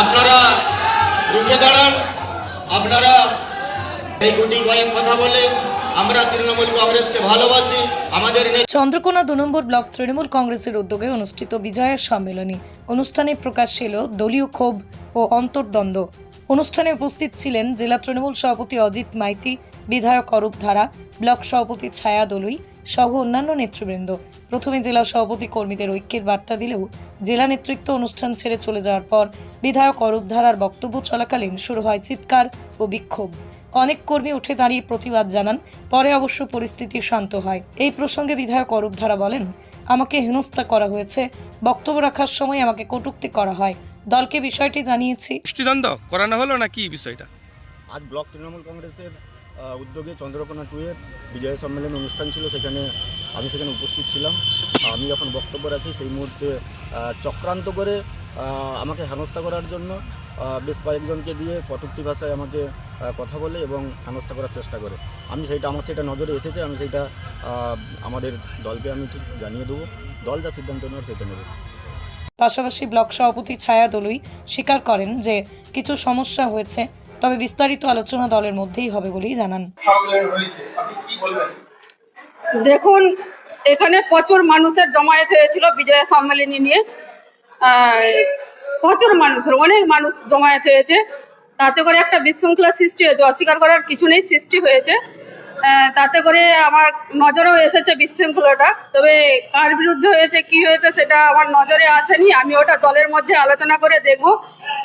আপনারা রুখে দাঁড়ান, আপনারা এই গুটি কয়েক কথা বলে আমরা তৃণমূল কংগ্রেসকে ভালোবাসি, আমাদের চন্দ্রকোনা দু নম্বর ব্লক তৃণমূল কংগ্রেসের উদ্যোগে অনুষ্ঠিত বিজয়া সম্মেলনী। অনুষ্ঠানে প্রকাশ ছিল দলীয় ক্ষোভ ও অন্তর্দ্বন্দ্ব। অনুষ্ঠানে উপস্থিত ছিলেন জেলা তৃণমূল সভাপতি অজিত মাইতি, বিধায়ক অরূপ ধারা, ব্লক সভাপতি ছায়া দলুই সহ অন্যান্য নেতৃবৃন্দ। প্রথমে জেলা সভাপতি কর্মীদের ঐক্যের বার্তা দিলেও জেলা নেতৃত্ব অনুষ্ঠান ছেড়ে চলে যাওয়ার পর বিধায়ক অরূপ ধারার বক্তব্য চলাকালীন শুরু হয় চিৎকার ও বিক্ষোভ। অনেক কর্মী উঠে দাঁড়িয়ে প্রতিবাদ জানান পরে অবশ্য পরিস্থিতি শান্ত হয়। এই প্রসঙ্গে বিধায়ক অরূপ ধারা বলেন আমাকে হেনস্থা করা হয়েছে বক্তব্য রাখার সময় আমাকে কটূক্তি করা হয়। দলকে বিষয়টি জানিয়েছি। করানো হলো না কি বিষয়টা? আজ ব্লক তৃণমূল কংগ্রেসের উদ্যোগে চন্দ্রকোনা টুয়ের বিজয় সম্মেলন অনুষ্ঠান ছিল, সেখানে আমি সেখানে উপস্থিত ছিলাম। আমি যখন বক্তব্য রাখি, সেই মুহূর্তে চক্রান্ত করে আমাকে হেনস্থা করার জন্য বেশ কয়েকজনকে দিয়ে কটূক্তি ভাষায় আমাকে কথা বলে এবং হেনস্থা করার চেষ্টা করে। আমি সেইটা, আমার সেটা নজরে এসেছে, আমি সেইটা আমাদের দলকে আমি ঠিক জানিয়ে দেবো। দল যা সিদ্ধান্ত নেওয়ার সেটা নেবে। পাশাপাশি ব্লক সভাপতি ছায়া দলুই স্বীকার করেন যে কিছু সমস্যা হয়েছে তবে বিস্তারিত আলোচনা দলের মধ্যেই হবে বলেই জানান। সম্মেলন হয়েছে আপনি কি বলবেন? দেখুন এখানে প্রচুর মানুষের জমায়েত হয়েছিল বিজয়া সম্মেলনী নিয়ে। আর প্রচুর মানুষের অনেক মানুষ জমায়েত হয়েছে। তাতে করে একটা বিশৃঙ্খলা সৃষ্টি হয়েছে অস্বীকার করার কিছু নেই সৃষ্টি হয়েছে। আহ, তাতে করে আমার নজরেও এসেছে বিশৃঙ্খলাটা। তবে কার বিরুদ্ধে হয়েছে কি হয়েছে সেটা আমার নজরে আসেনি। আমি ওটা দলের মধ্যে আলোচনা করে দেখব।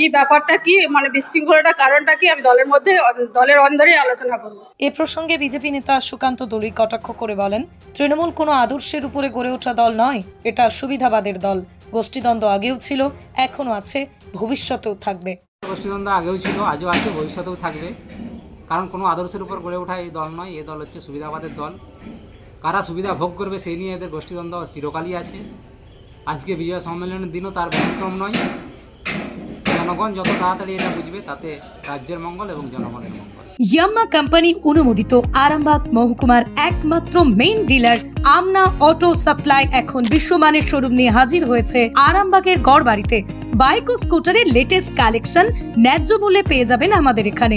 কি ব্যাপারটা কি মানে বিশৃঙ্খলাটা কারণটা কি আমি দলের মধ্যে দলের অন্দরেই আলোচনা করব। এ প্রসঙ্গে বিজেপি নেতা সুকান্ত দলুই কটাক্ষ করে বলেন তৃণমূল কোনো আদর্শের উপরে গড়ে ওঠা দল নয় এটা সুবিধাবাদের দল। গোষ্ঠীদ্বন্দ্ব আগেও ছিল এখনও আছে ভবিষ্যতেও থাকবে। গোষ্ঠীদ্বন্দ্ব আগেও ছিল আজও আছে ভবিষ্যতেও থাকবে। কারণ কোনো আদর্শের উপর গড়ে ওঠা এই দল নয় এ দল হচ্ছে সুবিধাবাদের দল। কারা সুবিধা ভোগ করবে সেই নিয়ে এদের গোষ্ঠীদ্বন্দ্ব চিরকালই আছে। আজকে বিজয় সম্মেলনের দিনও তার ব্যতিক্রম নয়। জনগণ যত তাড়াতাড়ি এটা বুঝবে, তাতে রাজ্যের মঙ্গল এবং জনগণের মঙ্গল। ইয়াম্মা কোম্পানি অনুমোদিত আরামবাগ মহকুমার একমাত্র main dealer Amna auto supply এখন বিশ্বমানের শোরুম নিয়ে হাজির হয়েছে আরামবাগের গড় বাড়িতে বাইক ও স্কুটারের লেটেস্ট কালেকশন ন্যায্য মূল্যে পেয়ে যাবেন আমাদের এখানে।